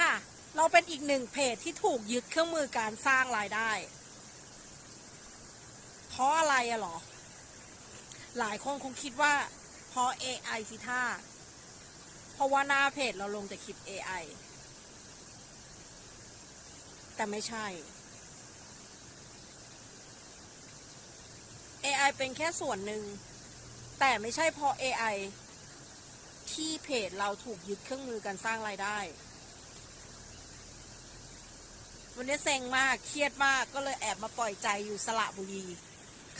ค่ะ เราเป็นอีกหนึ่งเพจที่ถูกยึดเครื่องมือการสร้างรายได้ เพราะอะไรอะหรอ หลายคนคงคิดว่า เพราะ AI สิท่า เพราะว่าหน้าเพจเราลงแต่คลิป AI แต่ไม่ใช่ AI เป็นแค่ส่วนหนึ่ง แต่ไม่ใช่เพราะ AI ที่เพจเราถูกยึดเครื่องมือการสร้างรายได้ วันนี้เซ็งมาก เครียดมาก ก็เลยแอบมาปล่อยใจอยู่สระบุรี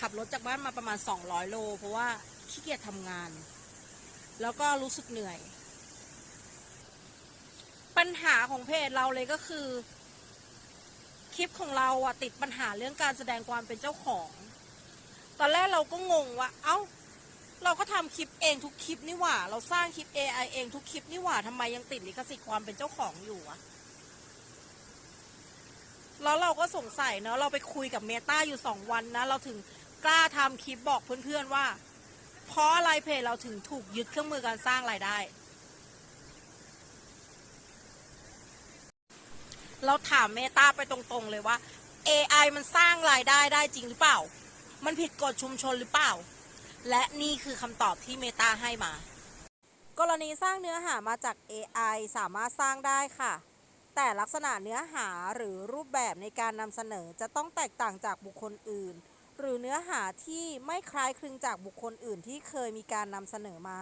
ขับรถจากบ้านมาประมาณ 200 โล เพราะว่าขี้เกียจทำงาน แล้วก็รู้สึกเหนื่อย ปัญหาของเพจเราเลยก็คือ คลิปของเราอะติดปัญหาเรื่องการแสดงความเป็นเจ้าของ ตอนแรกเราก็งงว่าเอ้าเราก็ทำคลิปเองทุกคลิปนี่หว่า เราสร้างคลิป AI เองทุกคลิปนี่หว่าทำไมยังติดลิขสิทธิ์ความเป็นเจ้าของอยู่อะ แล้วเราก็สงสัยเนาะเราไปคุยกับเมตาอยู่สองวันนะ เราถึงกล้าทำคลิปบอกเพื่อนๆว่า เพราะอะไรเพจเราถึงถูกยึดเครื่องมือการสร้างรายได้ เราถามเมตาไปตรงๆเลยว่า AI มันสร้างรายได้ได้จริงหรือเปล่า มันผิดกฎชุมชนหรือเปล่า และนี่คือคำตอบที่เมตาให้มา กรณีสร้างเนื้อหามาจาก AI สามารถสร้างได้ค่ะ แต่ลักษณะเนื้อหาหรือรูปแบบในการนำเสนอจะต้องแตกต่างจากบุคคลอื่น หรือเนื้อหาที่ไม่คล้ายคลึงจากบุคคลอื่นที่เคยมีการนำเสนอมา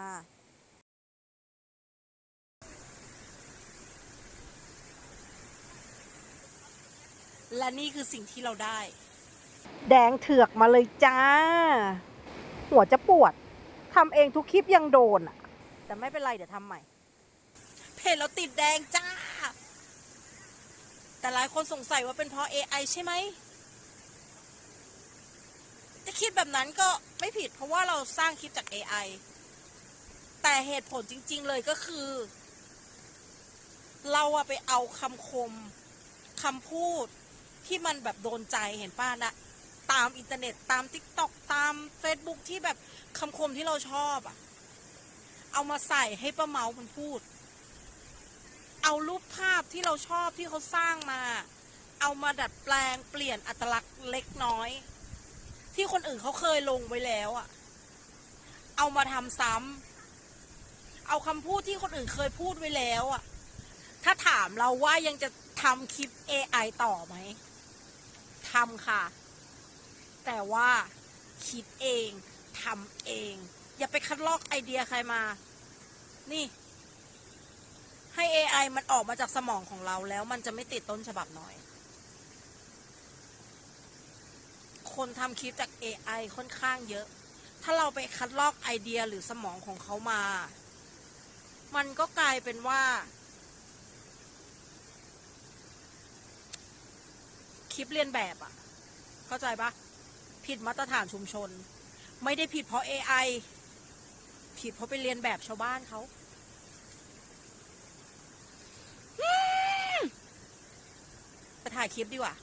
และนี่คือสิ่งที่เราได้ แดงเถือกมาเลยจ้า หัวจะปวดทำเองทุกคลิปยังโดนอะ แต่ไม่เป็นไรเดี๋ยวทำใหม่ เพจเราติดแดงจ้า แต่หลายคนสงสัยว่าเป็นเพราะ AI ใช่ไหม จะคิดแบบนั้นก็ไม่ผิดเพราะว่าเราสร้างคลิปจาก AI แต่เหตุผลจริง ๆเลยก็คือ เราอะไปเอาคำคมคำพูดที่มันแบบโดนใจเห็นป้านะตามอินเทอร์เน็ตตาม t ิ k t o k ตาม Facebook ที่แบบคำคมที่เราชอบอะเอามาใส่ให้ป้าเมามันพูด รูปภาพที่เราชอบที่เขาสร้างมา เอามาดัดแปลงเปลี่ยนอัตลักษณ์เล็กน้อย ที่คนอื่นเขาเคยลงไว้แล้วอะเอามาทำซ้ำเอาคำพูดที่คนอื่นเคยพูดไว้แล้วอะถ้าถามเราว่ายังจะทำคลิป AI ต่อไหมทำค่ะ แต่ว่าคิดเองทำเอง อย่าไปคัดลอกไอเดียใครมา นี่ AI มันออกมาจากสมองของเราแล้วมันจะไม่ติดต้นฉบับหน่อย คนทำคลิปจาก AI ค่อนข้างเยอะ ถ้าเราไปคัดลอกไอเดียหรือสมองของเขามา มันก็กลายเป็นว่า คลิปเรียนแบบอะเข้าใจปะผิดมาตรฐานชุมชน ไม่ได้ผิดเพราะ AI ผิดเพราะไปเรียนแบบชาวบ้านเขาอืมไป ถ่ายคลิปดีกว่า